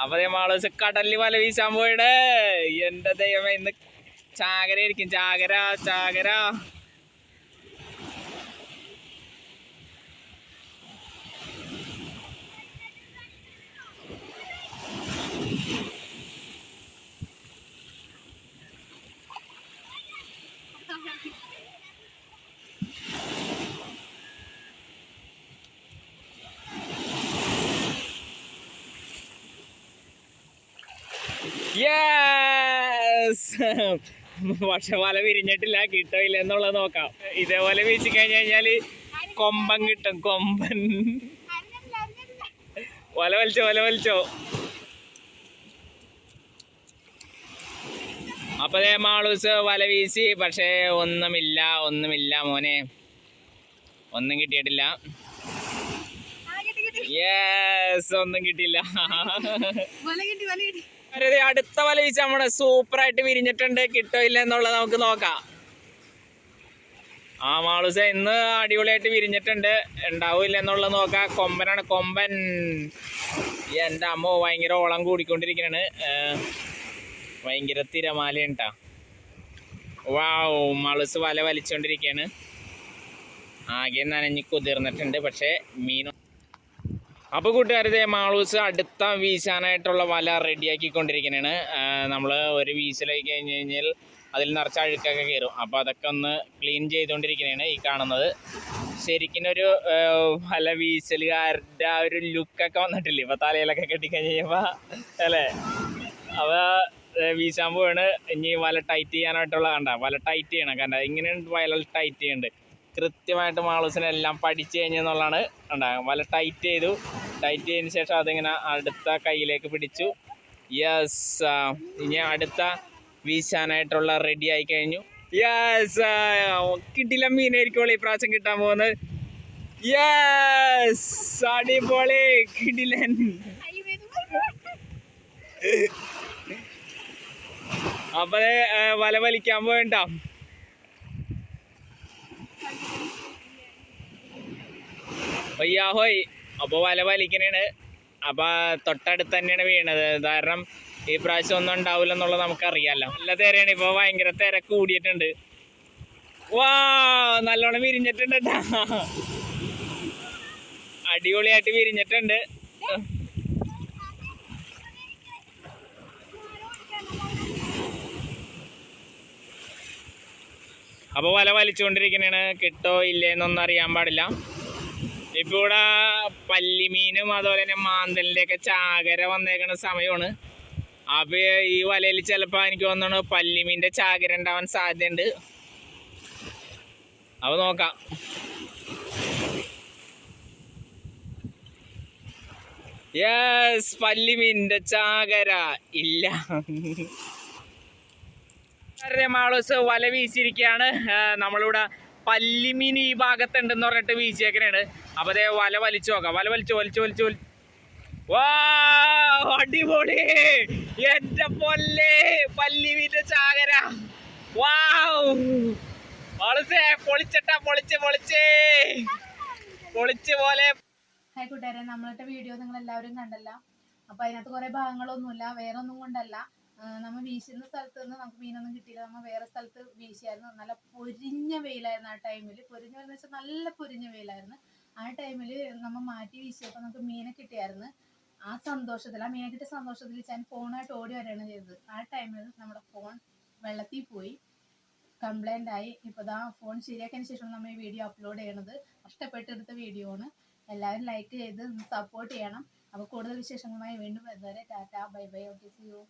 അപ്പൊ മാളൂസ് കടലിൽ വല വീശാൻ പോയിടേ. എന്റെ ദൈവമേ ഇന്ന് ചാകര ആയിരിക്കും ചാകര ചാകര യെസ് പക്ഷെ വല വിരിഞ്ഞിട്ടില്ല കിട്ടോ ഇല്ല എന്നുള്ളത് നോക്കാം. ഇതേപോലെ വീശി കഴിഞ്ഞു കഴിഞ്ഞാൽ കൊമ്പൻ കിട്ടും കൊമ്പൻ. വല വലിച്ചോ വല വലിച്ചോ. അപ്പൊ ദേ മാളൂസ് വല വീശി പക്ഷേ ഒന്നുമില്ല ഒന്നുമില്ല മോനെ. ഒന്നും കിട്ടിയിട്ടില്ല. യെസ് ഒന്നും കിട്ടിയില്ല. അടുത്ത വല വീശ നമ്മുടെ സൂപ്പർ ആയിട്ട് വിരിഞ്ഞിട്ടുണ്ട്. കിട്ടോ ഇല്ല എന്നുള്ളത് നമുക്ക് നോക്കാം. ആ മാളുസ ഇന്ന് അടിപൊളിയായിട്ട് വിരിഞ്ഞിട്ടുണ്ട്. ഉണ്ടാവില്ല എന്നുള്ളത് നോക്കാം. കൊമ്പനാണ് കൊമ്പൻ. എന്റെ അമ്മ ഭയങ്കര ഓളം കൂടിക്കൊണ്ടിരിക്കുകയാണ് ഭയങ്കര തിരമാലയാണ് ഉണ്ടാ വാവ് മാളുസ് വല വലിച്ചുകൊണ്ടിരിക്കുകയാണ് ആകെ നനഞ്ഞ് കുതിർന്നിട്ടുണ്ട്. പക്ഷേ മീൻ അപ്പോൾ കൂട്ടുകാരത്തെ മാളൂസ് അടുത്ത വീശാനായിട്ടുള്ള വല റെഡിയാക്കിക്കൊണ്ടിരിക്കുന്നതാണ് നമ്മൾ ഒരു വീശലായി കഴിഞ്ഞ് കഴിഞ്ഞാൽ അതിൽ നിറച്ച അഴുക്കൊക്കെ കയറും. അപ്പോൾ അതൊക്കെ ഒന്ന് ക്ലീൻ ചെയ്തുകൊണ്ടിരിക്കുന്നതാണ് ഈ കാണുന്നത്. ശരിക്കും ഒരു വല വീശലുകാരുടെ ആ ഒരു ലുക്കൊക്കെ വന്നിട്ടില്ലേ? ഇപ്പോൾ തലയിലൊക്കെ കെട്ടിക്കഴിഞ്ഞ് കഴിയുമ്പോൾ അല്ലേ അപ്പോൾ വീശാൻ പോവാണ്. ഇനി വല ടൈറ്റ് ചെയ്യാനായിട്ടുള്ള കണ്ട. വല ടൈറ്റ് ചെയ്യണം. കണ്ട ഇങ്ങനെ വല ടൈറ്റ് ചെയ്യുന്നുണ്ട് കൃത്യമായിട്ട് മാളൂസിനെല്ലാം പഠിച്ചു കഴിഞ്ഞെന്നുള്ളതാണ്. കണ്ട വല ടൈറ്റ് ചെയ്തു. ടൈറ്റ് ചെയ്തതിന് ശേഷം അതിങ്ങനെ അടുത്ത കയ്യിലേക്ക് പിടിച്ചു. യെസ് ഇനി അടുത്ത വീശാനായിട്ടുള്ള റെഡി ആയി കഴിഞ്ഞു. യെസ് കിട്ടില്ല മീനായിരിക്കുള്ളൂ ഈ പ്രാവശ്യം കിട്ടാൻ പോകുന്നത്. യെസ് അടിപൊളി കിടിലൻ. അപ്പൊ ദേ, വല വലിക്കാൻ പോയിട്ടോ ഒയ്യാഹോയ് അപ്പൊ വല വലിക്കണേണ്. അപ്പോൾ തൊട്ടടുത്ത് തന്നെയാണ് വീണത്. കാരണം ഈ പ്രാവശ്യം ഒന്നും ഉണ്ടാവില്ല എന്നുള്ളത് നമുക്കറിയാമല്ലോ നല്ല തിരയാണ്. ഇപ്പൊ ഭയങ്കര തിര കൂടിയിട്ടുണ്ട്. വാ നല്ലോണം വിരിഞ്ഞിട്ടുണ്ട് ട്ടാ. അടിപൊളിയായിട്ട് വിരിഞ്ഞിട്ടുണ്ട്. അപ്പോൾ വല വലിച്ചുകൊണ്ടിരിക്കണേണ്. കിട്ടോ ഇല്ലേന്നൊന്നും അറിയാൻ പാടില്ല. ഇപ്പൊ ഇവിടെ പല്ലിമീനും അതുപോലെ തന്നെ മാന്തലിന്റെ ഒക്കെ ചാകര വന്നേക്കുന്ന സമയമാണ് അപ്പൊ ഈ വലയിൽ ചിലപ്പോ എനിക്ക് തോന്നുന്നു പല്ലിമീന്റെ ചാകര ഉണ്ടാവാൻ സാധ്യതയുണ്ട്. അപ്പൊ നോക്കാം. യെസ് പല്ലിമീന്റെ ചാകര. ഇല്ല. മാളോസ് വല വീശിയിരിക്കുകയാണ് നമ്മളിവിടെ പല്ലിമീൻ ഈ ഭാഗത്തുണ്ടെന്ന് പറഞ്ഞിട്ട് വീശിയേക്കണേണ്. അപ്പൊ അതേ വല വലിച്ചു നോക്കാം. വല വലിച്ചു വലിച്ചു വലിച്ചു വലിച്ചു. വാ അടിപൊളി. എന്റെ പൊല്ലേ പല്ലിമീന്റെ ചാകര. വാവ്. മാളൂസേ പൊളിച്ചട്ടാ പൊളിച്ച് പൊളിച്ചേ. പൊളിച്ച് പോലെ. കൂട്ടുകാരെ നമ്മളുടെ വീഡിയോ നിങ്ങൾ എല്ലാവരും കണ്ടല്ല. അപ്പൊ അതിനകത്ത് കുറെ ഭാഗങ്ങളൊന്നുമില്ല വേറെ ഒന്നും കൊണ്ടല്ല. ആ, നമ്മ വീശുന്ന സ്ഥലത്ത് നിന്ന് നമുക്ക് മീനൊന്നും കിട്ടിയില്ല. നമ്മൾ വേറെ സ്ഥലത്ത് വീശിയായിരുന്നു. നല്ല പൊരിഞ്ഞ വെയിലായിരുന്നു ആ ടൈമിൽ പൊരിഞ്ഞ വെയിൽ വെച്ചാൽ നല്ല പൊരിഞ്ഞ വെയിലായിരുന്നു. ആ ടൈമിൽ നമ്മൾ മാറ്റി വീശിയപ്പോൾ നമുക്ക് മീനെ കിട്ടിയായിരുന്നു. ആ സന്തോഷത്തിൽ ആ മീനെ കിട്ടിയ സന്തോഷത്തിൽ ഞാൻ ഫോണായിട്ട് ഓടി വരികയാണ് ചെയ്തത്. ആ ടൈമിൽ നമ്മുടെ ഫോൺ വെള്ളത്തിൽ പോയി. കംപ്ലൈന്റ് ആയി. ഇപ്പോൾ ദാ ഫോൺ ശരിയാക്കിയതിന് ശേഷമാണ് നമ്മൾ ഈ വീഡിയോ അപ്ലോഡ് ചെയ്യണത്. കഷ്ടപ്പെട്ടെടുത്ത വീഡിയോ ആണ്. എല്ലാവരും ലൈക്ക് ചെയ്ത് സപ്പോർട്ട് ചെയ്യണം. അപ്പോൾ കൂടുതൽ വിശേഷങ്ങളുമായി വീണ്ടും വരുന്നവരെ tata bye bye. Okay see you